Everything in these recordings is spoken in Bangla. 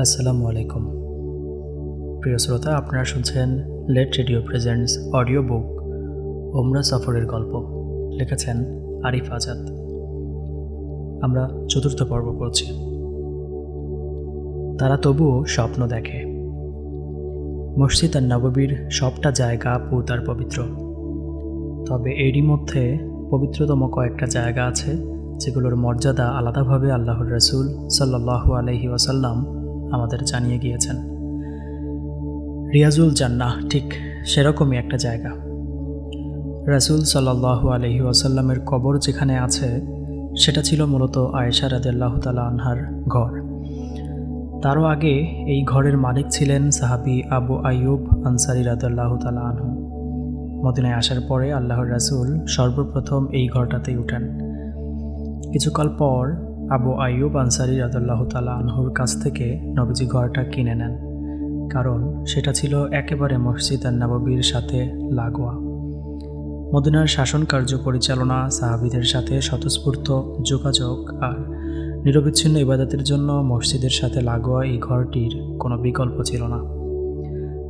আসসালামু আলাইকুম। প্রিয় শ্রোতা, আপনারা শুনছেন let radio presents audio book, ওমরা সফরের গল্প। লিখেছেন আরিফ আজাদ। আমরা চতুর্থ পর্ব পড়ছি। তারা তবুও স্বপ্ন দেখে। মসজিদ আর নববীর সবটা জায়গা পুত আর পবিত্র। তবে এরই মধ্যে পবিত্রতম কয়েকটা জায়গা আছে, যেগুলোর মর্যাদা আলাদাভাবে আল্লাহর রসুল সাল্লাহু আলহি ওয়াসাল্লাম আমাদের জানিয়ে গিয়েছেন। রিয়াজুল জান্নাহ, ঠিক সেরকমই একটা জায়গা। রাসুল সাল্লাহু আলহি ওয়াসাল্লামের কবর যেখানে আছে, সেটা ছিল মূলত আয়েশা রাদেল্লাহ তালা আনহার ঘর। তারও আগে এই ঘরের মালিক ছিলেন সাহাবি আবু আইয়ুব আনসারি রাদাল্লাহ তালা আনহু। মদিনায় আসার পরে আল্লাহর রাসুল সর্বপ্রথম এই ঘরটাতেই উঠেন। কিছুকাল পর আবু আইয়ুব আনসারি রাদাল্লাহ তালা আনহুর কাছ থেকে নবীজি ঘরটা কিনে নেন, কারণ সেটা ছিল একেবারে মসজিদ আর নববীর সাথে লাগোয়া। মদিনার শাসন কার্য পরিচালনা, সাহাবিদের সাথে স্বতঃস্ফূর্ত যোগাযোগ আর নিরবিচ্ছিন্ন ইবাদতের জন্য মসজিদের সাথে লাগোয়া এই ঘরটির কোনো বিকল্প ছিল না।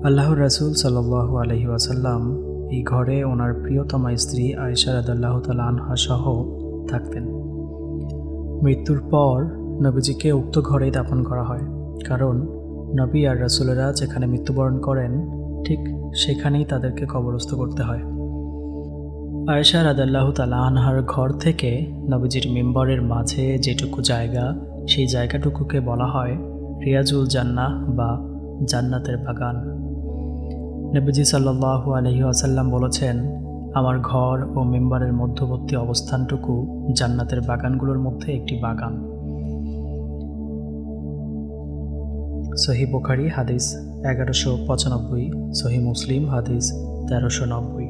আল্লাহর রাসুল সাল্লাহ আলহি ওয়াসাল্লাম এই ঘরে ওনার প্রিয়তমা স্ত্রী আয়সা রাদাল্লাহ তালা আনহা সহ থাকতেন। মৃত্যুর পর নবীজিকে উক্ত ঘরেই দাপন করা হয়। কারণ নবী আর রাসুলেরা যেখানে মৃত্যুবরণ করেন, ঠিক সেখানেই তাদেরকে কবরস্থ করতে হয়। আয়েশা রাদাল্লাহ তালা আনহার ঘর থেকে নবীজির মেম্বরের মাঝে যেটুকু জায়গা, সেই জায়গাটুকুকে বলা হয় রিয়াজুল জান্নাহ বা জান্নাতের বাগান। নবীজি সাল্লাহু আলহি আসাল্লাম বলেছেন আমার ঘর ও মেম্বারের মধ্যবর্তী অবস্থানটুকু জান্নাতের বাগানগুলোর মধ্যে একটি বাগান। সহি বোখারি, হাদিস এগারোশো পঁচানব্বই সহি মুসলিম, হাদিস তেরোশো নব্বই।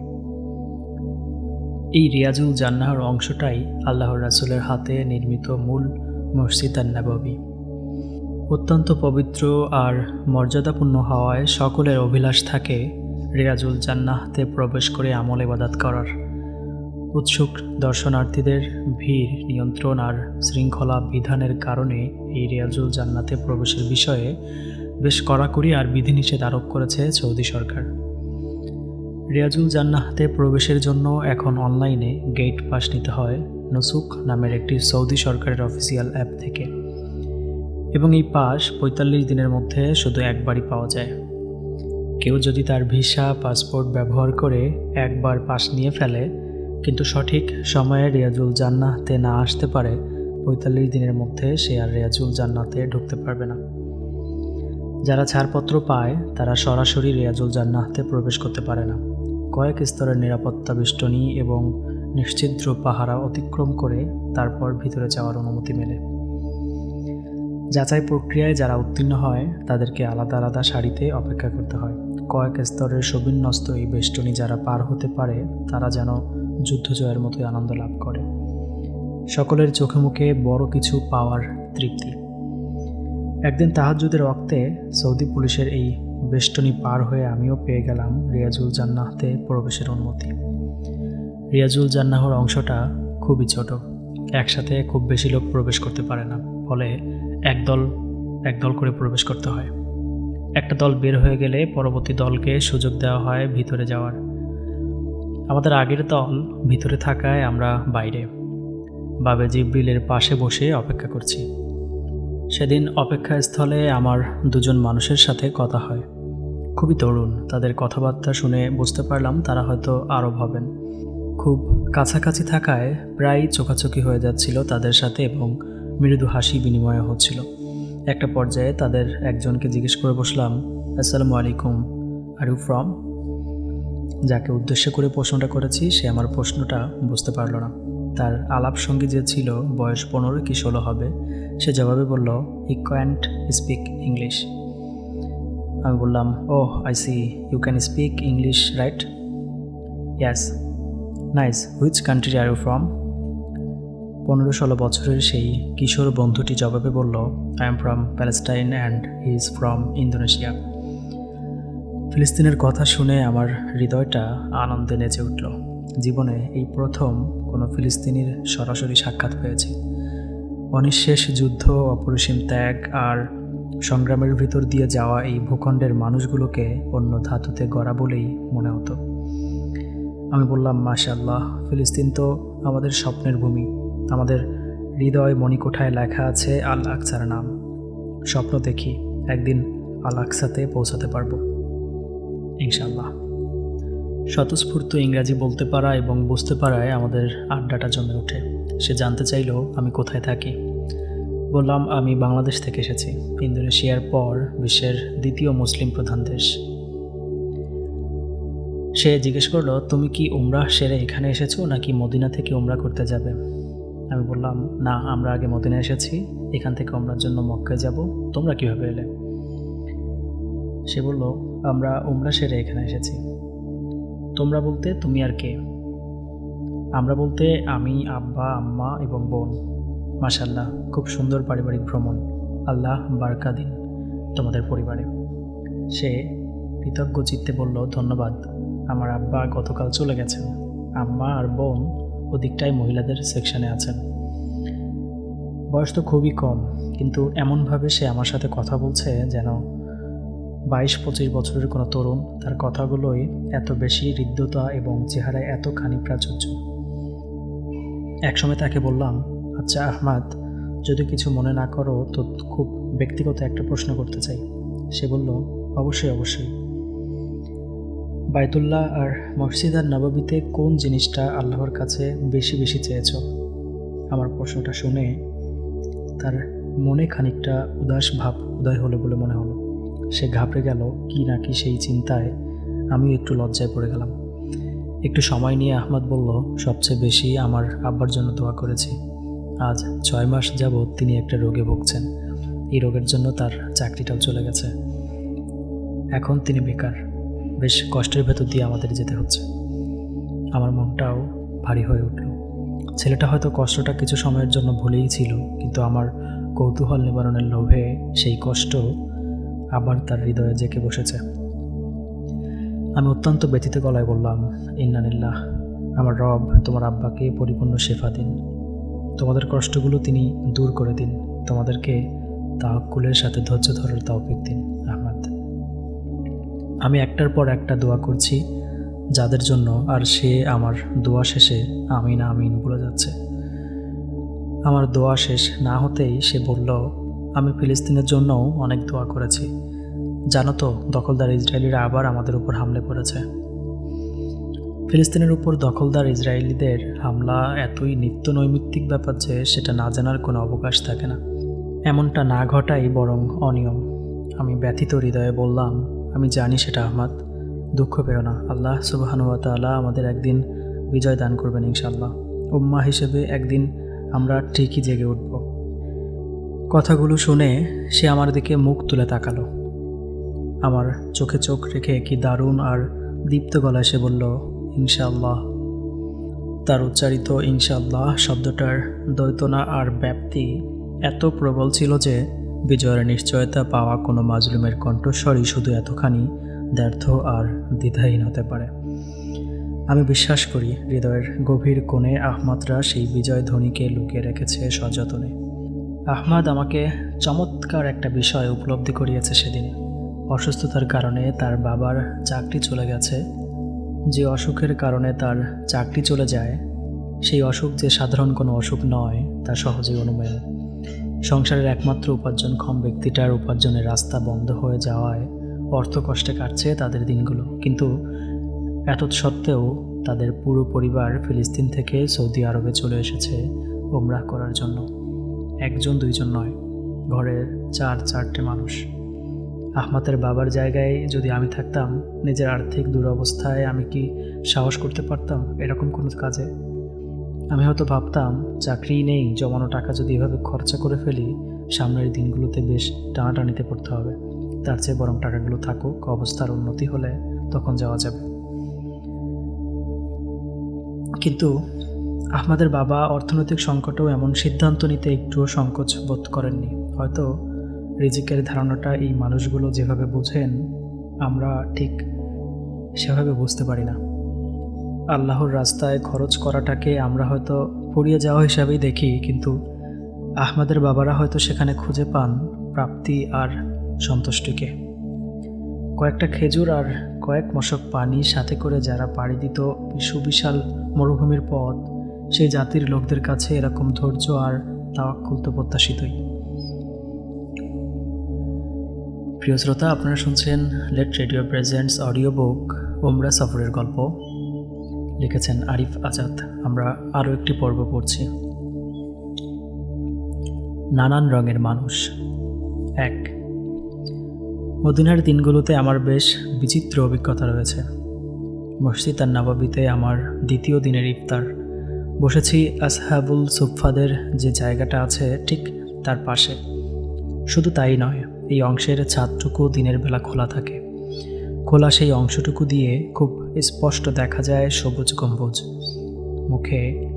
এই রিয়াজুল জান্নাহর অংশটাই আল্লাহর রাসুলের হাতে নির্মিত মূল মসজিদ আর অত্যন্ত পবিত্র আর মর্যাদাপূর্ণ হওয়ায় সকলের অভিলাষ থাকে রিয়াজুল জান্নাহতে প্রবেশ করে আমল ইবাদাত করার। উৎসুক দর্শনার্থীদের ভিড়, নিয়ন্ত্রণ আর শৃঙ্খলা বিধানের কারণে এই রিয়াজুল জান্নাতে প্রবেশের বিষয়ে বেশ কড়াকড়ি আর বিধিনিষেধ আরোপ করেছে সৌদি সরকার। রিয়াজুল জান্নাহতে প্রবেশের জন্য এখন অনলাইনে গেট পাস নিতে হয় নসুক নামের একটি সৌদি সরকারের অফিসিয়াল অ্যাপ থেকে। এবং এই পাস পঁয়তাল্লিশ দিনের মধ্যে শুধু একবারই পাওয়া যায়। কেউ যদি তার ভিসা, পাসপোর্ট ব্যবহার করে একবার পাস নিয়ে ফেলে, কিন্তু সঠিক সময়ে রিয়াজুল জান্নাতে না আসতে পারে, পঁয়তাল্লিশ দিনের মধ্যে সে আর রিয়াজুল জান্নাতে ঢুকতে পারবে না। যারা ছাড়পত্র পায়, তারা সরাসরি রিয়াজুল জান্নাতে প্রবেশ করতে পারে না। কয়েক স্তরের নিরাপত্তা বেষ্টনী এবং নিশ্চিদ্র পাহারা অতিক্রম করে তারপর ভিতরে যাওয়ার অনুমতি মেলে। যাচাই প্রক্রিয়ায় যারা উত্তীর্ণ হয়, তাদেরকে আলাদা আলাদা সারিতে অপেক্ষা করতে হয়। কয়েক স্তরের সবিন্যস্ত এই বেষ্টনী যারা পার হতে পারে, তারা যেন যুদ্ধ জয়ের মতোই আনন্দ লাভ করে। সকলের চোখে মুখে বড় কিছু পাওয়ার তৃপ্তি। একদিন তাহাজুদের রক্তে সৌদি পুলিশের এই বেষ্টনী পার হয়ে আমিও পেয়ে গেলাম রিয়াজুল জান্নাহতে প্রবেশের অনুমতি। রিয়াজুল জান্নাহর অংশটা খুবই ছোট। একসাথে খুব বেশি লোক প্রবেশ করতে পারে না। ফলে একদল একদল করে প্রবেশ করতে হয়। একটা দল বের হয়ে গেলে পরবর্তী দলকে সুযোগ দেওয়া হয় ভিতরে যাওয়ার। আমাদের আগের দল ভিতরে থাকায় আমরা বাইরে। বাবে জিব্রিলের পাশে বসে অপেক্ষা করছি। সেদিন অপেক্ষাস্থলে আমার দুজন মানুষের সাথে কথা হয়। খুবই তরুণ, তাদের কথাবার্তা শুনে বুঝতে পারলাম তারা হয়তো আরব হবেন। খুব কাছাকাছি থাকায় প্রায় চোখাচোখি হয়ে যাচ্ছিল তাদের সাথে এবং মৃদু হাসি বিনিময় হচ্ছিল। একটা পর্যায়ে তাদের একজনকে জিজ্ঞেস করে বসলাম, আসসালামু আলাইকুম আর ইউ ফ্রম যাকে উদ্দেশ্য করে প্রশ্নটা করেছি, সে আমার প্রশ্নটা বুঝতে পারল না। তার আলাপ সঙ্গী যে ছিল, বয়স পনেরো কি ষোলো হবে, সে জবাবে বলল হি ক্যান্ট স্পিক ইংলিশ আমি বললাম ও I see you can speak English right yes nice which country are you from পনেরো ষোলো বছরের সেই কিশোর বন্ধুটি জবাবে বলল I am from Palestine and he is from Indonesia ফিলিস্তিনের কথা শুনে আমার হৃদয়টা আনন্দে নেচে উঠল। জীবনে এই প্রথম কোনো ফিলিস্তিনির সরাসরি সাক্ষাৎ পেয়েছি। অনিঃশেষ যুদ্ধ, অপরিসীম ত্যাগ আর সংগ্রামের ভিতর দিয়ে যাওয়া এই ভূখণ্ডের মানুষগুলোকে অন্য ধাতুতে গড়া বলেই মনে হতো। আমি বললাম মাশাল্লাহ ফিলিস্তিন তো আমাদের স্বপ্নের ভূমি। আমাদের হৃদয় মণিকোঠায় লেখা আছে আল আকসার নাম। স্বপ্ন দেখি একদিন আল আকসাতে পৌঁছাতে পারব। ইনশাল্লাহ স্বতঃস্ফূর্ত ইংরাজি বলতে পারা এবং বুঝতে পারায় আমাদের আড্ডাটা জমে ওঠে। সে জানতে চাইল আমি কোথায় থাকি? বললাম, আমি বাংলাদেশ থেকে এসেছি। ইন্দোনেশিয়ার পর বিশ্বের দ্বিতীয় মুসলিম প্রধান দেশ। সে জিজ্ঞেস করল, তুমি কি উমরাহ সেরে এখানে এসেছ নাকি মদিনা থেকে উমরা করতে যাবে? আমি বললাম, না, আমরা আগে মদিনা এসেছি, এখান থেকে উমরার জন্য মক্কায় যাব, তোমরা কীভাবে এলে? সে বলল, আমরা উমরা সেরে এখানে এসেছি। তোমরা বলতে, তুমি আর কে? আমরা বলতে, আমি, আব্বা, আম্মা এবং বোন। মাসাল্লাহ খুব সুন্দর পারিবারিক ভ্রমণ। আল্লাহ বারকা দিন তোমাদের পরিবারে। সে কৃতজ্ঞ চিত্তে বলল, ধন্যবাদ। আমার আব্বা গতকাল চলে গেছেন। আম্মা আর বোন ওদিকটায় মহিলাদের সেকশনে আছেন। বয়স তো খুবই কম, কিন্তু এমনভাবে সে আমার সাথে কথা বলছে যেন বাইশ পঁচিশ বছরের কোনো তরুণ তার কথাগুলোই এত বেশি হৃদ্যতা এবং চেহারায় এত এতখানি প্রাচুর্য। একসময় তাকে বললাম আচ্ছা আহমাদ, যদি কিছু মনে না করো তো খুব ব্যক্তিগত একটা প্রশ্ন করতে চাই। সে বলল, অবশ্যই অবশ্যই। বাইতুল্লাহ আর মসজিদ আর নবাবিতে কোন জিনিসটা আল্লাহর কাছে বেশি বেশি চেয়েছ? আমার প্রশ্নটা শুনে তার মনে খানিকটা উদাস ভাব উদয় হলো বলে মনে হলো। সে ঘাবড়ে গেল কি না কি সেই চিন্তায়। আমিও একটু লজ্জায় পড়ে গেলাম। একটু সময় নিয়ে আহমদ বলল, সবচেয়ে বেশি আমার আব্বার জন্য দোয়া করেছি। আজ ছয় মাস যাবৎ তিনি একটা রোগে ভুগছেন। এই রোগের জন্য তার চাকরিটাও চলে গেছে। এখন তিনি বেকার। বেশ কষ্টের ভেতর দিয়ে আমাদের যেতে হচ্ছে। আমার মনটাও ভারী হয়ে উঠল। ছেলেটা হয়তো কষ্টটা কিছু সময়ের জন্য ভুলেই ছিল, কিন্তু আমার কৌতূহল নিবারণের লোভে সেই কষ্ট আবার তার হৃদয়ে জেঁকে বসেছে। আমি অত্যন্ত ব্যথিত গলায় বললাম ইন্নানিল্লাহ আমার রব, তোমার আব্বাকে পরিপূর্ণ শেফা দিন। তোমাদের কষ্টগুলো তিনি দূর করে দিন। তোমাদেরকে তাহকুলের সাথে ধৈর্য ধরার তাওফিক দিন। আমি একটার পর একটা দোয়া করছি, যাদের জন্য আর সে আমার দোয়া শেষে আমিন আমিন বলে যাচ্ছে। আমার দোয়া শেষ না হতেই সে বলল, আমি ফিলিস্তিনের জন্যও অনেক দোয়া করেছি। জানো তো, দখলদার ইসরায়েলিরা আবার আমাদের উপর হামলে পড়েছে ফিলিস্তিনের উপর দখলদার ইসরায়েলিদের হামলা এতই নিত্য নৈমিত্তিক ব্যাপার যে সেটা না জানার কোনো অবকাশ থাকে না। এমনটা না ঘটাই বরং অনিয়ম। আমি ব্যথিত হৃদয়ে বললাম আমি জানি সেটা আহমাদ। দুঃখ পেও না, আল্লাহ সুবাহানুয়া তাল্লাহ আমাদের একদিন বিজয় দান করবেন ইনশাল্লাহ উম্মা হিসেবে একদিন আমরা ঠিকই জেগে উঠব। কথাগুলো শুনে সে আমার দিকে মুখ তুলে তাকালো। আমার চোখে চোখ রেখে কি দারুণ আর দীপ্ত গলায় সে বলল ইনশাল্লাহ তার উচ্চারিত ইনশাল্লাহ শব্দটার দ্বৈতনা আর ব্যাপ্তি এত প্রবল ছিল যে বিজয়ের নিশ্চয়তা পাওয়া কোনো মাজলুমের কণ্ঠস্বরই শুধু এতখানি ব্যর্থ আর দ্বিধাহীন হতে পারে। আমি বিশ্বাস করি, হৃদয়ের গভীর কোণে আহমাদরা সেই বিজয় ধ্বনিকে লুকিয়ে রেখেছে সযতনে। আহমাদ আমাকে চমৎকার একটা বিষয় উপলব্ধি করিয়েছে সেদিন। অসুস্থতার কারণে তার বাবার চাকরি চলে গেছে। যে অসুখের কারণে তার চাকরি চলে যায়, সেই অসুখ যে সাধারণ কোনো অসুখ নয়, তা সহজেই অনুমেয়। সংসারের একমাত্র উপার্জনক্ষম ব্যক্তিটার উপার্জনের রাস্তা বন্ধ হয়ে যাওয়ায় অর্থ কষ্টে কাটছে তাদের দিনগুলো। কিন্তু এত সত্ত্বেও তাদের পুরো পরিবার ফিলিস্তিন থেকে সৌদি আরবে চলে এসেছে ওমরাহ করার জন্য। একজন, দুইজন নয়, ঘরের চার চারটে মানুষ। আহমাতের বাবার জায়গায় যদি আমি থাকতাম, নিজের আর্থিক দুরবস্থায় আমি কি সাহস করতে পারতাম এরকম কোনো কাজে? আমি হয়তো ভাবতাম চাকরি নেই, জমানো টাকা যদি এভাবে খরচা করে ফেলি, সামনের দিনগুলোতে বেশ টানাটানিতে পড়তে হবে। তার চেয়ে বরং টাকাগুলো থাকুক, অবস্থার উন্নতি হলে তখন যাওয়া যাবে। কিন্তু আমাদের বাবা অর্থনৈতিক সংকটেও এমন সিদ্ধান্ত নিতে একটুও সংকোচ বোধ করেননি। হয়তো রিজিকের ধারণাটা এই মানুষগুলো যেভাবে বোঝেন, আমরা ঠিক সেভাবে বুঝতে পারি না। আল্লাহর রাস্তায় খরচ করাটাকে আমরা হয়তো পড়িয়ে যাওয়া হিসাবেই দেখি, কিন্তু আহমাদের বাবারা হয়তো সেখানে খুঁজে পান প্রাপ্তি আর সন্তুষ্টিকে। কয়েকটা খেজুর আর কয়েক মশক পানি সাথে করে যারা পাড়ি দিত সুবিশাল মরুভূমির পথ, সেই জাতির লোকদের কাছে এরকম ধৈর্য আর তাওয়াক্কুল তো প্রত্যাশিতই। প্রিয় শ্রোতা, আপনারা শুনছেন let radio presents audio book, ওমরা সফরের গল্প। লিখেছেন আরিফ আজাদ। আমরা আরও একটি পর্ব পড়ছি। নানান রঙের মানুষ। এক, মদিনার দিনগুলোতে আমার বেশ বিচিত্র অভিজ্ঞতা রয়েছে। মসজিদ আর নবাবিতে আমার দ্বিতীয় দিনের ইফতার। বসেছি আসহাবুল সুফাদের যে জায়গাটা আছে ঠিক তার পাশে। শুধু তাই নয়, এই অংশের ছাদটুকু দিনের বেলা খোলা থাকে। খোলা সেই অংশটুকু দিয়ে খুব স্পষ্ট দেখা যায় সবুজ গম্বুজ। মুখে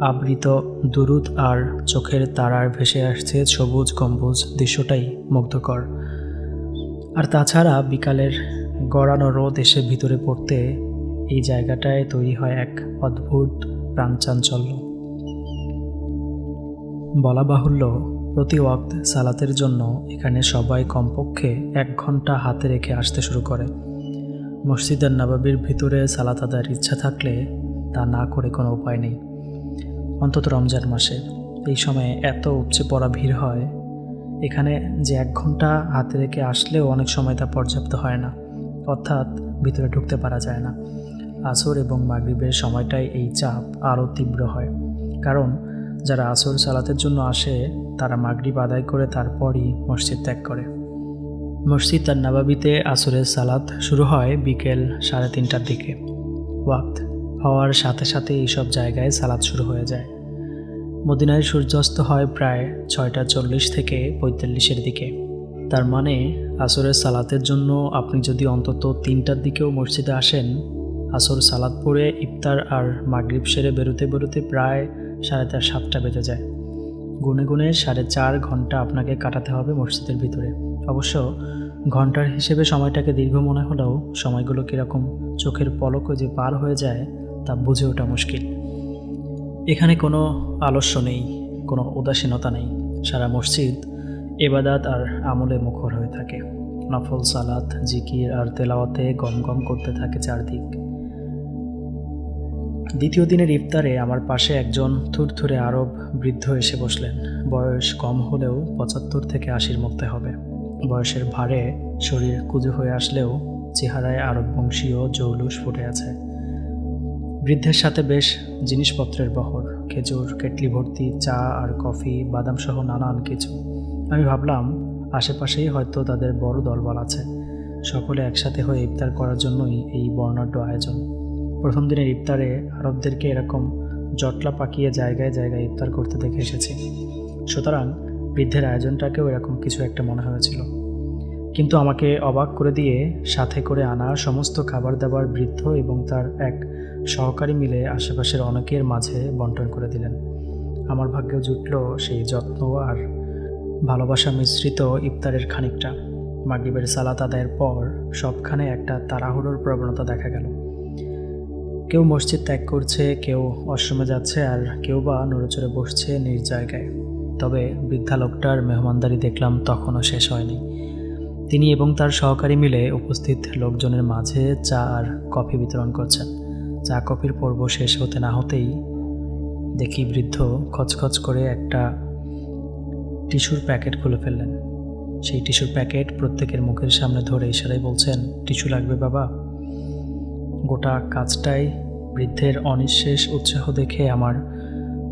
আবৃত দুরুদ আর চোখের তারার ভেসে আসছে সবুজ গম্বুজ দৃশ্যটাই মুগ্ধকর। আর তাছাড়া বিকালের গড়ানো রোদ এসে ভিতরে পড়তে এই জায়গাটায় তৈরি হয় এক অদ্ভুত প্রাণচাঞ্চল্য। বলা বাহুল্য, প্রতি ওয়াক্ত সালাতের জন্য এখানে সবাই কমপক্ষে এক ঘণ্টা হাতে রেখে আসতে শুরু করে। মসজিদের নবাবির ভিতরে সালাত আদায়ের ইচ্ছা থাকলে তা না করে কোনো উপায় নেই। অন্তত রমজান মাসে। এই সময়ে এত উপচে পড়া ভিড় হয়, এখানে যে এক ঘণ্টা হাতে রেখে আসলেও অনেক সময় তা পর্যাপ্ত হয় না। অর্থাৎ ভিতরে ঢুকতে পারা যায় না। আসর এবং মাগরিবের সময়টাই এই চাপ আরও তীব্র হয়। কারণ যারা আসর সালাতের জন্য আসে, তারা মাগরিব আদায় করে তারপরই মসজিদ ত্যাগ করে। মসজিদ তার নবাবিতে আসরের সালাত শুরু হয় বিকেল সাড়ে তিনটার দিকে। ওয়াক্ত হওয়ার সাথে সাথে এইসব জায়গায় সালাত শুরু হয়ে যায়। মদিনায় সূর্যাস্ত হয় প্রায় ছয়টা চল্লিশ থেকে পঁয়তাল্লিশের দিকে। তার মানে আসরের সালাতের জন্য আপনি যদি অন্তত তিনটার দিকেও মসজিদে আসেন, আসর সালাদ পড়ে ইফতার আর মাগরিব সেরে বেরোতে বেরোতে প্রায় সাড়ে চার সাতটা বেজে যায়। গুনে গুনে সাড়ে চার ঘণ্টা আপনাকে কাটাতে হবে মসজিদের ভিতরে। অবশ্য ঘণ্টার হিসেবে সময়টাকে দীর্ঘ মনে হলেও সময়গুলো কীরকম চোখের পলকও যে পার হয়ে যায় তা বুঝে ওঠা মুশকিল। এখানে কোনো আলস্য নেই, কোনো উদাসীনতা নেই। সারা মসজিদ এবাদাত আর আমলে মুখর হয়ে থাকে। নফল, সালাত, জিকির আর তেলাওয়াতে গম গম করতে থাকে চারদিক। দ্বিতীয় দিনের ইফতারে আমার পাশে একজন থুরথুরে আরব বৃদ্ধ এসে বসলেন। বয়স কম হলেও পঁচাত্তর থেকে আশির মধ্যে হবে। বয়সের ভারে শরীর কুজু হয়ে আসলেও চেহারায় আরব বংশীয় জৌলুস ফুটে আছে। বৃদ্ধের সাথে বেশ জিনিসপত্রের বহর, খেজুর, কেটলি ভর্তি, চা আর কফি বাদাম সহ নানান কিছু। আমি ভাবলাম, আশেপাশেই হয়তো তাদের বড় দলবল আছে। সকলে একসাথে হয়ে ইফতার করার জন্যই এই বর্ণাঢ্য আয়োজন। প্রথম দিনের ইফতারে আরবদেরকে এরকম জটলা পাকিয়ে জায়গায় জায়গায় ইফতার করতে দেখে এসেছি। সুতরাং বৃদ্ধের আয়োজনটাকেও এরকম কিছু একটা মনে হয়েছিল। কিন্তু আমাকে অবাক করে দিয়ে সাথে করে আনা সমস্ত খাবার দাবার বৃদ্ধ এবং তার এক সহকারী মিলে আশেপাশের অনেকের মাঝে বন্টন করে দিলেন। আমার ভাগ্যেও জুটল সেই যত্ন আর ভালোবাসা মিশ্রিত ইফতারের খানিকটা। মাগরিবের সালাত আদায়ের পর সবখানে একটা তাড়াহুড়োর প্রবণতা দেখা গেল। কেউ মসজিদ ত্যাগ করছে, কেউ অশ্রমে যাচ্ছে আর কেউ বা নড়েচড়ে বসছে নিজ জায়গায়। তবে বৃদ্ধা লোকটার মেহমানদারি দেখলাম তখনও শেষ হয়নি। তিনি এবং তার সহকারী মিলে উপস্থিত লোকজনের মাঝে চা আর কফি বিতরণ করছেন। চা কফির পর্ব শেষ হতে না হতেই দেখি বৃদ্ধ খচখচ করে একটা টিস্যুর প্যাকেট খুলে ফেললেন। সেই টিস্যুর প্যাকেট প্রত্যেকের মুখের সামনে ধরে ইশারায় বলছেন, টিস্যু লাগবে বাবা। গোটা কাজটাই বৃদ্ধের অনিঃশেষ উৎসাহ দেখে আমার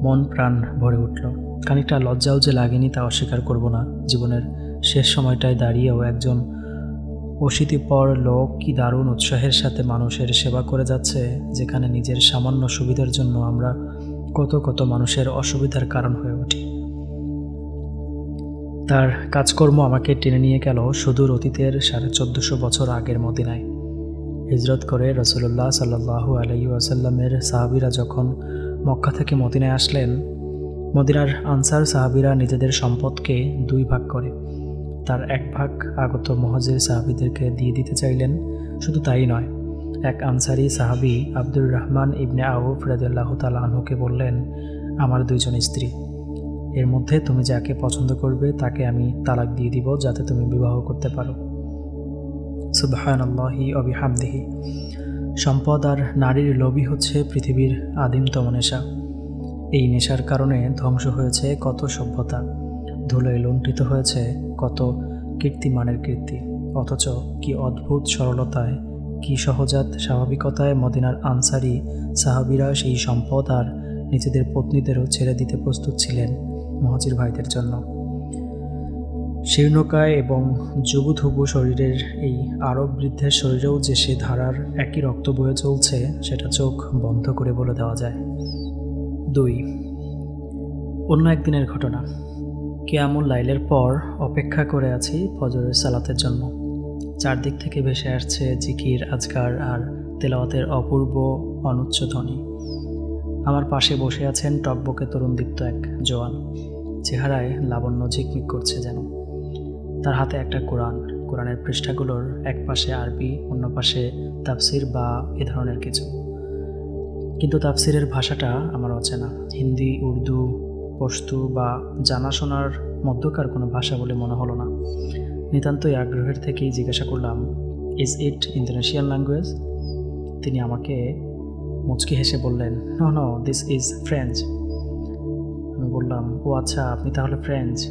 মন প্রাণ ভরে উঠল। খানিকটা লজ্জাও যে লাগেনি তা অস্বীকার করব না। জীবনের শেষ সময়টায় দাঁড়িয়েও একজন অশীতিপর লোক কি দারুণ উৎসাহের সাথে মানুষের সেবা করে যাচ্ছে, যেখানে নিজের সামান্য সুবিধার জন্য আমরা কত কত মানুষের অসুবিধার কারণ হয়ে উঠি। তার কাজকর্ম আমাকে টেনে নিয়ে গেল সুদূর অতীতের সাড়ে চোদ্দশো বছর আগের মদিনায়। হিজরত করে রসুল্লাহ সাল্লাহু আলাই আসাল্লামের সাহাবিরা যখন মক্কা থেকে মদিনায় আসলেন মদিনার আনসার সাহাবিরা নিজেদের সম্পদকে দুই ভাগ করে। তার এক ভাগ আগত মহাজের সাহাবিদেরকে দিয়ে দিতে চাইলেন, শুধু তাই নয়, এক আনসারি সাহাবি আব্দুর রহমান ইবনে আউফ রাদিয়াল্লাহু তাআলা আনহুকে বললেন, আমার দুইজন স্ত্রী, এর মধ্যে তুমি যাকে পছন্দ করবে তাকে আমি তালাক দিয়ে দিব যাতে তুমি বিবাহ করতে পারো। সুবাহান আল্লাহি অবিহামদিহি সম্পদ আর নারীর লোভই হচ্ছে পৃথিবীর আদিমতম নেশা। এই নেশার কারণে ধ্বংস হয়েছে কত সভ্যতা। ধুলোয় লুণ্ঠিত হয়েছে কত কীর্তিমানের কীর্তি। অথচ কি অদ্ভুত সরলতায়, কি সহজাত স্বাভাবিকতায় মদিনার আনসারি সাহাবিরা সেই সম্পদ আর নিজেদের পত্নীদেরও ছেড়ে দিতে প্রস্তুত ছিলেন মহাজির ভাইদের জন্য। শীর্ণকায় এবং যুবধুবু শরীরের এই আরব বৃদ্ধের শরীরেও যে সে ধারার একই রক্ত বয়ে চলছে, সেটা চোখ বন্ধ করে বলে দেওয়া যায়। দুই। অন্য একদিনের ঘটনা। কেয়ামুল লাইলের পর অপেক্ষা করে আছি ফজরের সালাতের জন্য। চারদিক থেকে ভেসে আসছে জিকির, আজকার আর তেলাওয়াতের অপূর্ব অনুচ্চ ধ্বনি। আমার পাশে বসে আছেন টকবকে তরুণদীপ্ত এক জোয়ান। চেহারায় লাবণ্য ঝিকমিক করছে যেন। তার হাতে একটা কোরআন। কোরআনের পৃষ্ঠাগুলোর এক পাশে আরবি, অন্য পাশে তাফসির বা এ ধরনের কিছু। কিন্তু তাফসিরের ভাষাটা আমার অচেনা। হিন্দি, উর্দু, পশতু বা জানাশোনার মধ্যকার কোনো ভাষা বলে মনে হলো না। নিতান্তই আগ্রহের থেকেই জিজ্ঞাসা করলাম ইজ ইট ইন্দোনেশিয়ান ল্যাঙ্গুয়েজ তিনি আমাকে মুচকি হেসে বললেন ন ন দিস ইজ ফ্রেঞ্চ আমি বললাম, ও আচ্ছা আপনি তাহলে ফ্রেঞ্চ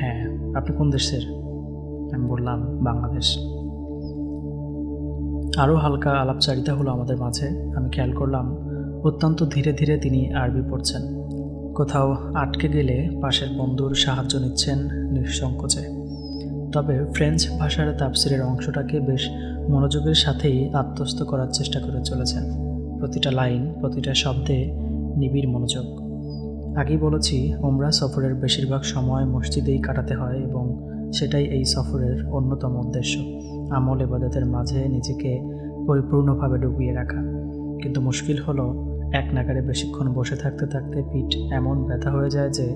হ্যাঁ আপনি কোন দেশের? আমি বললাম, বাংলাদেশ। আরও হালকা আলাপচারিতা হলো আমাদের মাঝে। আমি খেয়াল করলাম, অত্যন্ত ধীরে ধীরে তিনি আরবি পড়ছেন। কোথাও আটকে গেলে পাশের বন্ধুর সাহায্য নিচ্ছেন নিঃসংকোচে। তবে ফ্রেঞ্চ ভাষার তাপসিরের অংশটাকে বেশ মনোযোগের সাথেই আত্মস্থ করার চেষ্টা করে চলেছেন। প্রতিটা লাইন, প্রতিটা শব্দে নিবিড় মনোযোগ। আগেই বলেছি ওমরা সফরের বেশিরভাগ সময় মসজিদেই কাটাতে হয় এবং সেটাই এই সফরের অন্যতম উদ্দেশ্য। আমল এবাদতের মাঝে নিজেকে পরিপূর্ণভাবে ডুবিয়ে রাখা। কিন্তু মুশকিল হলো, এক নাগারে বেশিক্ষণ বসে থাকতে থাকতে পিঠ এমন ব্যথা হয়ে যায় যে,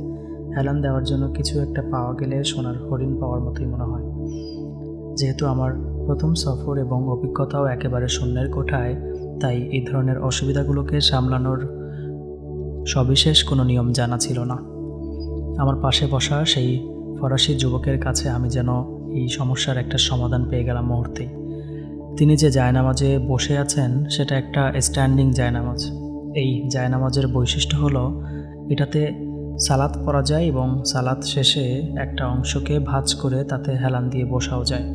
হেলান দেওয়ার জন্য কিছু একটা পাওয়া গেলে সোনার হরিণ পাওয়ার মতোই মনে হয়। যেহেতু আমার প্রথম সফর এবং অভিজ্ঞতাও একেবারে শূন্যের কোঠায়, তাই এই ধরনের অসুবিধাগুলোকে সামলানোর সবিশেষ কোনো নিয়ম জানা ছিল না। আমার পাশে বসা সেই ফরাসি যুবকের কাছে আমি যেন এই সমস্যার একটা সমাধান পেয়ে গেলাম মুহূর্তেই তিনি যে জায়নামাজে বসে আছেন, সেটা একটা স্ট্যান্ডিং জায়নামাজ। এই জায়নামাজের বৈশিষ্ট্য হলো, এটাতে সালাদ পরা যায় এবং সালাদ শেষে একটা অংশকে ভাঁজ করে তাতে হেলান দিয়ে বসাও যায়।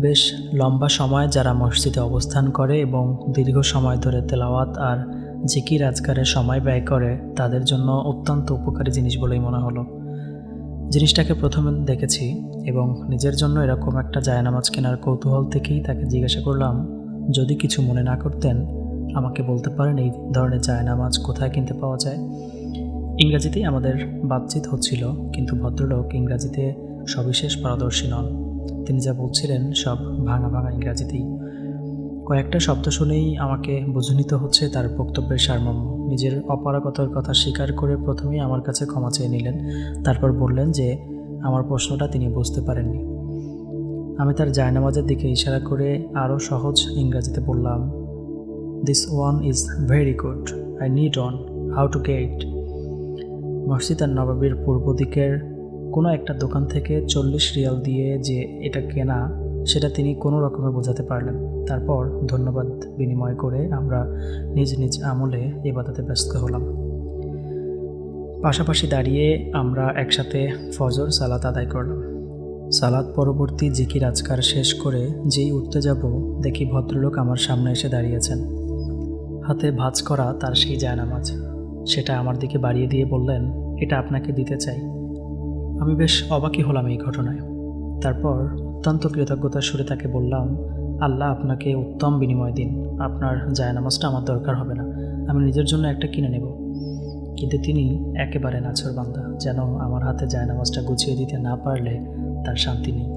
বেশ লম্বা সময় যারা মসজিদে অবস্থান করে এবং দীর্ঘ সময় ধরে তেলাওয়াত আর জিকির আজকারের সময় ব্যয় করে, তাদের জন্য অত্যন্ত উপকারী জিনিস বলেই মনে হলো। জিনিসটাকে প্রথমে দেখেছি এবং নিজের জন্য এরকম একটা জায়নামাজ কেনার কৌতূহল থেকেই তাকে জিজ্ঞাসা করলাম, যদি কিছু মনে না করতেন, আমাকে বলতে পারেন এই ধরনের জায়নামাজ কোথায় কিনতে পাওয়া যায়? ইংরাজিতেই আমাদের বাতচিত হচ্ছিল, কিন্তু ভদ্রলোক ইংরাজিতে সবিশেষ পারদর্শী নন। তিনি যা বলছিলেন সব ভাঙা ভাঙা ইংরাজিতেই। কয়েকটা শব্দ শুনেই আমাকে বুঝে নিতে হচ্ছে তার বক্তব্যের সারমর্ম। নিজের অপারগতার কথা স্বীকার করে প্রথমেই আমার কাছে ক্ষমা চেয়ে নিলেন, তারপর বললেন যে আমার প্রশ্নটা তিনি বুঝতে পারেননি। আমি তার জায়নামাজের দিকে ইশারা করে আরও সহজ ইংরাজিতে বললাম this one is very good I need on how to get মসজিদ আর নবাবির পূর্ব দিকের কোনো একটা দোকান থেকে চল্লিশ রিয়াল দিয়ে যে এটা কেনা, সেটা তিনি কোনো রকমে বোঝাতে পারলেন। তারপর ধন্যবাদ বিনিময় করে আমরা নিজ নিজ আমলে এবাদাতে ব্যস্ত হলাম। পাশাপাশি দাঁড়িয়ে আমরা একসাথে ফজর সালাত আদায় করলাম। সালাদ পরবর্তী জিকির আজকার শেষ করে যেই উঠতে যাব, দেখি ভদ্রলোক আমার সামনে এসে দাঁড়িয়েছেন। হাতে ভাঁজ করা তার সেই জায়নামাজ। সেটা আমার দিকে বাড়িয়ে দিয়ে বললেন, এটা আপনাকে দিতে চাই। আমি বেশ অবাকই হলাম এই ঘটনায়। তারপর অত্যন্ত কৃতজ্ঞতার সুরে তাকে বললাম, আল্লাহ আপনাকে উত্তম বিনিময় দিন। আপনার জায়নামাজটা আমার দরকার হবে না। আমি নিজের জন্য একটা কিনে নেব। কিন্তু তিনি একেবারে নাছর বান্দা, যেন আমার হাতে জায়নামাজটা গুছিয়ে দিতে না পারলে তার শান্তি নেই।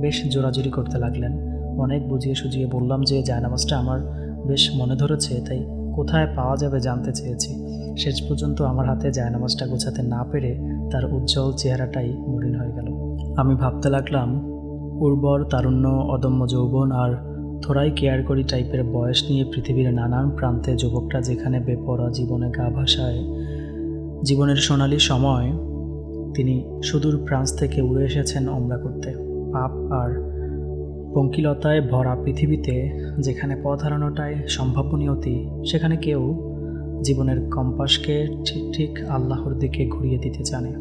বেশ জোরাজুরি করতে লাগলেন। অনেক বুঝিয়ে সুজিয়ে বললাম যে, জায়নামাজটা আমার বেশ মনে ধরেছে, তাই কোথায় পাওয়া যাবে জানতে চেয়েছি। শেষ পর্যন্ত আমার হাতে জায়নামাজটা গোছাতে না পেরে তার উজ্জ্বল চেহারাটাই মলিন হয়ে গেল। আমি ভাবতে লাগলাম, উর্বর, তারুণ্য, অদম্য যৌবন আর থোড়াই কেয়ার করি টাইপের বয়স নিয়ে পৃথিবীর নানান প্রান্তে যুবকরা যেখানে বেপরা জীবনে গা ভাসায় জীবনের সোনালি সময়, তিনি সুদূর ফ্রান্স থেকে উড়ে এসেছেন ওমরা করতে। পাপ আর পঙ্কিলতায় ভরা পৃথিবীতে যেখানে পথ হারানোটাই সম্ভাব্য নিয়তি সেখানে কেউ জীবনের কম্পাসকে ঠিক ঠিক আল্লাহর দিকে ঘুরিয়ে দিতে জানে।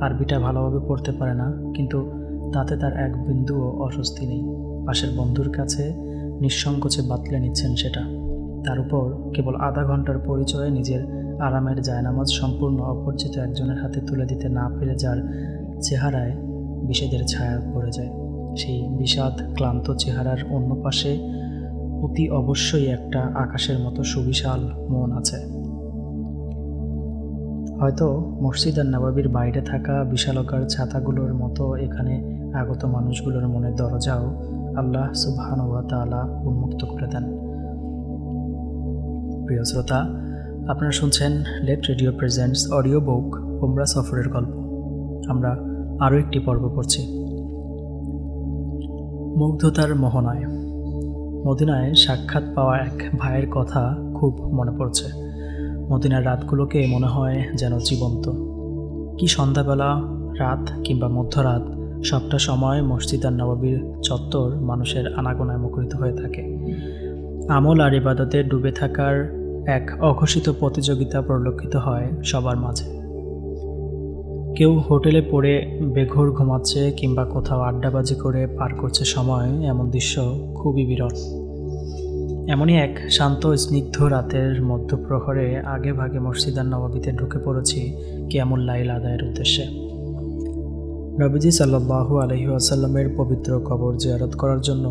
আরবিটা ভালোভাবে পড়তে পারে না, কিন্তু তাতে তার এক বিন্দুও অস্বস্তি নেই। পাশের বন্ধুর কাছে নিঃসংকোচে বাতলে নিচ্ছেন সেটা। তার উপর কেবল আধা ঘণ্টার পরিচয়ে নিজের আরামের জায়নামাজ সম্পূর্ণ অপরিচিত একজনের হাতে তুলে দিতে না পেরে যার চেহারায় বিষেদের ছায়া পড়ে যায়। সেই বিষাদ, ক্লান্ত চেহারার অন্য পাশে অতি অবশ্যই একটা আকাশের মতো সুবিশাল মন আছে। হয়তো মসজিদ আর নবাবির বাইরে থাকা বিশালকার ছাতাগুলোর মতো এখানে আগত মানুষগুলোর মনের দরজাও আল্লাহ সুবহান ওয়া তাআলা উন্মুক্ত করে দেন। প্রিয় শ্রোতা আপনারা শুনছেন let radio presents audio book ওমরা সফরের গল্প। আমরা আরও একটি পর্ব পড়ছি। মুগ্ধতার মোহনায়। মদিনায় সাক্ষাৎ পাওয়া এক ভাইয়ের কথা খুব মনে পড়ছে। মদিনার রাতগুলোকে মনে হয় যেন জীবন্ত। কি সন্ধ্যাবেলা, রাত কিংবা মধ্যরাত, সবটা সময় মসজিদ আর নবাবির চত্বর মানুষের আনাগোনায় মুখরিত হয়ে থাকে। আমল আর ইবাদতে ডুবে থাকার এক অঘোষিত প্রতিযোগিতা পরিলক্ষিত হয় সবার মাঝে। কেউ হোটেলে পড়ে বেঘোর ঘুমাচ্ছে কিংবা কোথাও আড্ডাবাজি করে পার করছে সময়, এমন দৃশ্য খুবই বিরল। এমনই এক শান্ত, স্নিগ্ধ রাতের মধ্যপ্রহরে আগে ভাগে মসজিদার নবাবিতে ঢুকে পড়েছি কেমন লাইল আদায়ের উদ্দেশ্যে। নবীজি সাল্লাহু আলহি আসাল্লামের পবিত্র কবর জিয়ারত করার জন্য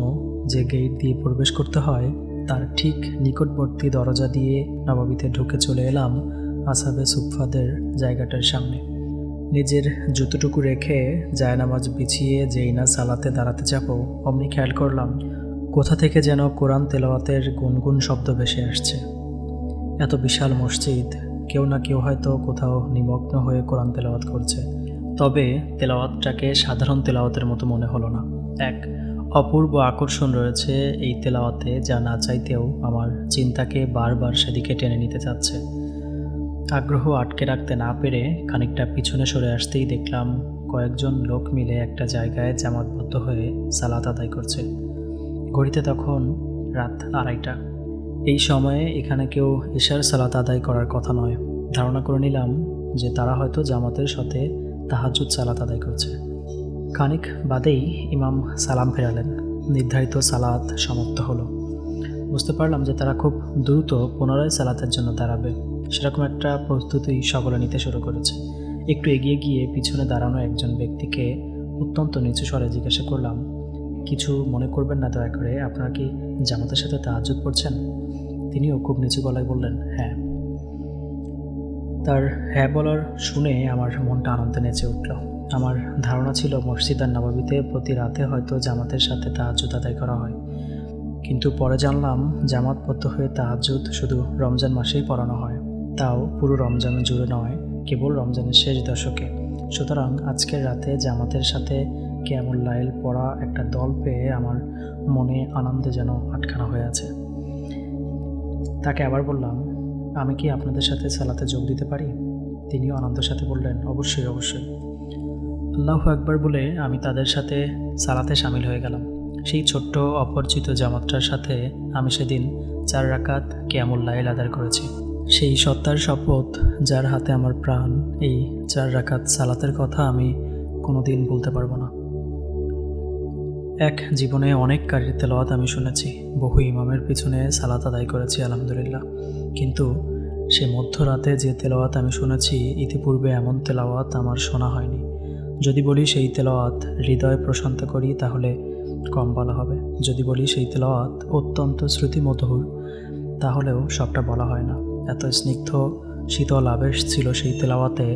যে গেট দিয়ে প্রবেশ করতে হয় তার ঠিক নিকটবর্তী দরজা দিয়ে নবাবিতে ঢুকে চলে এলাম আসাবে সুফাদের জায়গাটার সামনে। নিজের জুতোটুকু রেখে জায়নামাজ বিছিয়ে যেই না সালাতে দাঁড়াতে যাব, অমনি খেয়াল করলাম, কোথা থেকে যেন কোরআন তেলাওয়াতের গুনগুন শব্দ ভেসে আসছে। এত বিশাল মসজিদ, কেউ না কেউ হয়তো কোথাও নিমগ্ন হয়ে কোরআন তেলাওয়াত করছে। তবে তেলাওয়াতটাকে সাধারণ তেলাওয়াতের মতো মনে হলো না। এক অপূর্ব আকর্ষণ রয়েছে এই তেলাওয়াতে, যা না চাইতেও আমার চিন্তাকে বারবার সেদিকে টেনে নিতে চাচ্ছে। আগ্রহ আটকে রাখতে না পেরে খানিকটা পিছনে সরে আসতেই দেখলাম কয়েকজন লোক মিলে একটা জায়গায় জামাতবদ্ধ হয়ে সালাত আদায় করছে। ঘড়িতে তখন রাত আড়াইটা। এই সময়ে এখানে কেউ এশার সালাত আদায় করার কথা নয়। ধারণা করে নিলাম যে তারা হয়তো জামাতের সাথে তাহাজুদ সালাত আদায় করছে। খানিক বাদেই ইমাম সালাম ফেরালেন। নির্ধারিত সালাত সমাপ্ত হলো। বুঝতে পারলাম যে তারা খুব দ্রুত পুনরায় সালাতের জন্য দাঁড়াবে। সেরকম একটা প্রস্তুতি সকলে নিতে শুরু করেছে। একটু এগিয়ে গিয়ে পিছনে দাঁড়ানো একজন ব্যক্তিকে অত্যন্ত নিচু স্বরে জিজ্ঞাসা করলাম, কিছু মনে করবেন না দয়া করে? আপনারা কি জামাতের সাথে তাহাজুদ পড়ছেন? তিনিও খুব নিচু গলায় বললেন হ্যাঁ। তার হ্যাঁ বলার শুনে আমার মনটা আনন্দে নেচে উঠল। আমার ধারণা ছিল মসজিদ আর নবাবিতে প্রতি রাতে হয়তো জামাতের সাথে তাহাজুদ আদায় করা হয়। কিন্তু পরে জানলাম, জামাতবদ্ধ হয়ে তাহাজুদ শুধু রমজান মাসেই পড়ানো হয়। তাও পুরো রমজান জুড়ে নয়, কেবল রমজানের শেষ দশকে। সুতরাং আজকের রাতে জামাতের সাথে কেমন লাইল পড়া একটা দল পেয়ে আমার মনে আনন্দে যেন আটখানা হয়ে আছে। তাকে আবার বললাম, আমি কি আপনাদের সাথে সালাতে যোগ দিতে পারি? তিনিও আনন্দের সাথে বললেন, অবশ্যই অবশ্যই। আল্লাহ একবার বলে আমি তাদের সাথে সালাতে সামিল হয়ে গেলাম। সেই ছোট্ট অপরিচিত জামাতটার সাথে আমি সেদিন চার রাকাত কেমন লাইল আদার করেছি। সেই সত্তার শপথ, যার হাতে আমার প্রাণ, এই চার রাকাত সালাতের কথা আমি কোনো দিন বলতে পারব না। এক জীবনে অনেক কারির তেলাওয়াত আমি শুনেছি। বহু ইমামের পিছনে সালাত আদায় করেছি, আলহামদুলিল্লাহ। কিন্তু সে মধ্যরাতে যে তেলাওয়াত আমি শুনেছি, ইতিপূর্বে এমন তেলাওয়াত আমার শোনা হয়নি। যদি বলি সেই তেলাওয়াত হৃদয় প্রশান্ত করি, তাহলে কম বলা হবে। যদি বলি সেই তেলাওয়াত অত্যন্ত শ্রুতিমধুর, তাহলেও সবটা বলা হয় না। এত স্নিগ্ধ, শীতল আবেশ ছিল সেই তেলাওয়াতে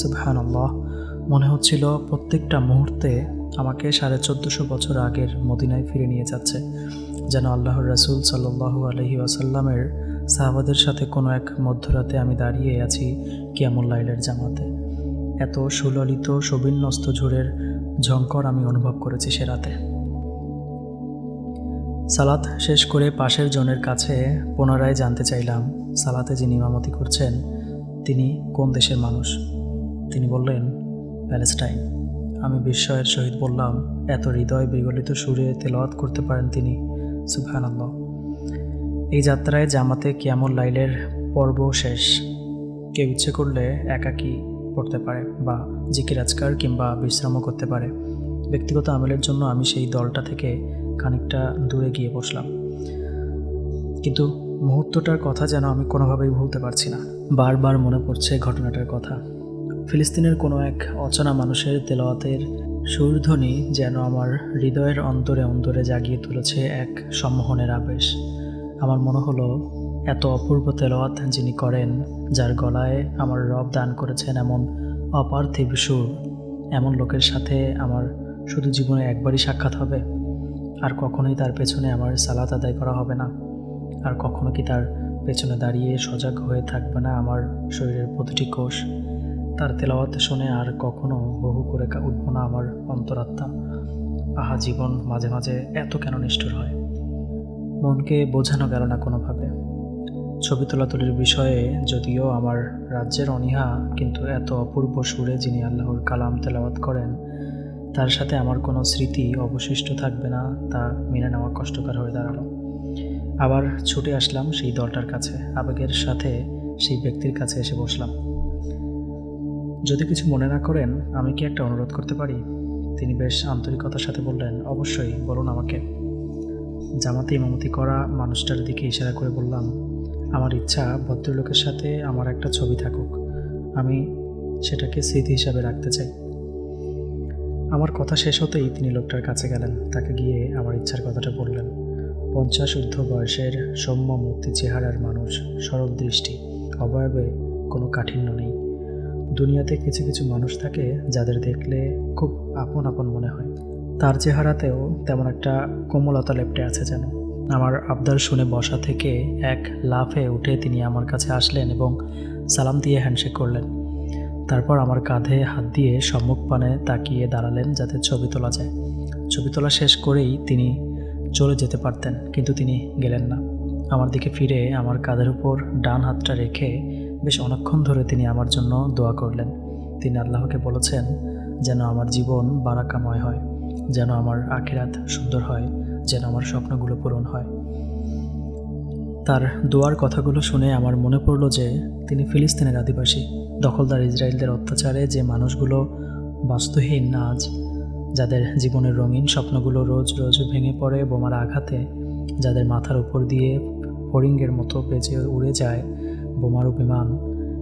সুবহান আল্লাহ মনে হচ্ছিল প্রত্যেকটা মুহূর্তে আমাকে সাড়ে চোদ্দোশো বছর আগের মদিনায় ফিরে নিয়ে যাচ্ছে, যেন আল্লাহর রাসুল সাল্লাহু আলহি আসাল্লামের সাহাবাদের সাথে কোনো এক মধ্যরাতে আমি দাঁড়িয়ে আছি কিয়ামুল্লাইলের জামাতে। এত সুললিত সবিন্যস্ত ঝুড়ের ঝঙ্কর আমি অনুভব করেছি সে রাতে। সালাত শেষ করে পাশের জনের কাছে পুনরায় জানতে চাইলাম, সালাতে যিনি ইমামতি করছেন, তিনি কোন দেশের মানুষ? তিনি বললেন, প্যালেস্টাইন। আমি বিস্ময়ের সহিত বললাম, এত হৃদয় বিগলিত সুরে তেলাওয়াত করতে পারেন তিনি, সুবহানাল্লাহ। এই যাত্রায় জামাতে কিয়ামুল লাইলের পর্ব শেষ। কেউ ইচ্ছে করলে একাকী পড়তে পারে বা জিকির আজকার কিংবা বিশ্রামও করতে পারে। ব্যক্তিগত আমলের জন্য আমি সেই দলটা থেকে খানিকটা দূরে গিয়ে বসলাম। কিন্তু মুহূর্তটার কথা যেন আমি কোনোভাবেই ভুলতে পারছি না। বারবার মনে পড়ছে ঘটনাটার কথা। ফিলিস্তিনের কোনো এক অচেনা মানুষের তেলাওয়াতের সুরধ্বনি যেন আমার হৃদয়ের অন্তরে অন্তরে জাগিয়ে তুলেছে এক সম্মোহনের আবেশ। আমার মনে হলো এত অপূর্ব তেলাওয়াত যিনি করেন, যার গলায় আমার রব দান করেছেন এমন অপার্থিব সুর, এমন লোকের সাথে আমার শুধু জীবনে একবারই সাক্ষাৎ হবে। আর কখনোই তার পেছনে আমার সালাত আদায় করা হবে না। আর কখনো কি তার পেছনে দাঁড়িয়ে সজাগ হয়ে থাকবে না আমার শরীরের প্রতিটি কোষ? তার তেলাওয়াত শুনে আর কখনো বহু করে উঠব না আমার অন্তরাত্মা। আহা, জীবন মাঝে মাঝে এত কেন নিষ্ঠুর হয়? মনকে বোঝানো গেল না কোনোভাবে। ছবি তোলাতুলির বিষয়ে যদিও আমার রাজ্যের অনীহা, কিন্তু এত অপূর্ব সুরে যিনি আল্লাহর কালাম তেলাওয়াত করেন, তার সাথে আমার কোনো স্মৃতি অবশিষ্ট থাকবে না, তা মেনে নেওয়া কষ্টকর হয়ে দাঁড়াল। আবার ছুটে আসলাম সেই দলটার কাছে, আবেগের সাথে সেই ব্যক্তির কাছে এসে বসলাম। যদি কিছু মনে না করেন, আমি কি একটা অনুরোধ করতে পারি? তিনি বেশ আন্তরিকতার সাথে বললেন, অবশ্যই, বলুন আমাকে। জামাতে ইমামতি করা মানুষটার দিকে ইশারা করে বললাম আমার ইচ্ছা ভদ্রলোকের সাথে আমার একটা ছবি থাকুক। আমি সেটাকে স্মৃতি হিসাবে রাখতে চাই। আমার কথা শেষ হতেই তিনি লোকটার কাছে গেলেন। তাকে গিয়ে আমার ইচ্ছার কথাটা বললেন। পঞ্চাশ ঊর্ধ্ব বয়সের সৌম্য মূর্তি চেহারার মানুষ, সরল দৃষ্টি, অবয়বে কোনো কাঠিন্য নেই। দুনিয়াতে কিছু কিছু মানুষ থাকে যাদের দেখলে খুব আপন আপন মনে হয়। তার চেহারাতেও তেমন একটা কোমলতা লেপটে আছে যেন। আমার আবদার শুনে বসা থেকে এক লাফে উঠে তিনি আমার কাছে আসলেন এবং সালাম দিয়ে হ্যান্ডশেক করলেন। তারপর আমার কাঁধে হাত দিয়ে সম্মুখ পানে তাকিয়ে দাঁড়ালেন যাতে ছবি তোলা যায়। ছবি তোলা শেষ করেই তিনি চলে যেতে পারতেন, কিন্তু তিনি গেলেন না। আমার দিকে ফিরে আমার কাঁধের উপর ডান হাতটা রেখে বেশ অনেকক্ষণ ধরে তিনি আমার জন্য দোয়া করলেন। তিনি আল্লাহকে বলেছেন, যেন আমার জীবন বারাকাময় হয়, যেন আমার আখিরাত সুন্দর হয়। যেন আমার স্বপ্নগুলো পূরণ হয়। তার দোয়ার কথাগুলো শুনে আমার মনে পড়ল যে তিনি ফিলিস্তিনের আদিবাসী, দখলদার ইসরায়েলদের অত্যাচারে যে মানুষগুলো বাস্তুহীন আজ, যাদের জীবনের রঙিন স্বপ্নগুলো রোজ রোজ ভেঙে পড়ে বোমার আঘাতে, যাদের মাথার উপর দিয়ে ফড়িঙ্গের মতো বেঁচে উড়ে যায় বোমারু বিমান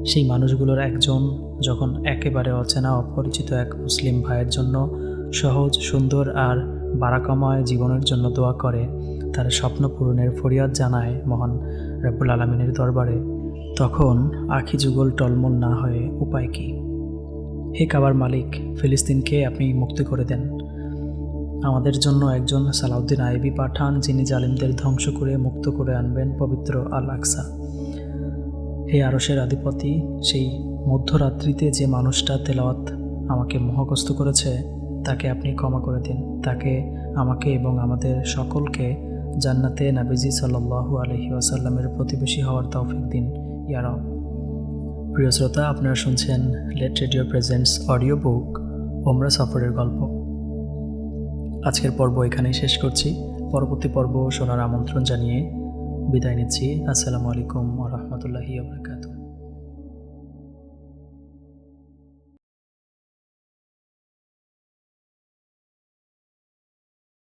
সেই মানুষগুলোর একজন যখন একেবারে অচেনা, অপরিচিত এক মুসলিম ভাইয়ের জন্য সহজ, সুন্দর আর বারাকাময় জীবনের জন্য দোয়া করে, তার স্বপ্ন পূরণের ফরিয়াদ জানায় মহান রব্বুল আলমিনের দরবারে। তখন আখি যুগল টলমল না হয়ে উপায় কী? হে কাবার মালিক, ফিলিস্তিনকে আপনি মুক্তি করে দেন। আমাদের জন্য একজন সালাউদ্দিন আইবি পাঠান, যিনি জালিমদের ধ্বংস করে মুক্ত করে আনবেন পবিত্র আল আকসা হে আরসের আধিপতি, সেই মধ্যরাত্রিতে যে মানুষটা তেলাওয়াত আমাকে মোহগ্রস্ত করেছে, তাকে আপনি ক্ষমা করে দিন। তাকে, আমাকে এবং আমাদের সকলকে জান্নাতে নাবিজি সাল্লাল্লাহু আলহি আসাল্লামের প্রতিবেশী হওয়ার তৌফিক দিন ইয়ারব প্রিয় শ্রোতা, আপনারা শুনছেন let radio presents audio book, ওমরা সফরের গল্প। আজকের পর্ব এখানেই শেষ করছি। পরবর্তী পর্ব শোনার আমন্ত্রণ জানিয়ে বিদায় নিচ্ছি। আসসালামু আলাইকুম রহমতুল্লাহি আবরকাত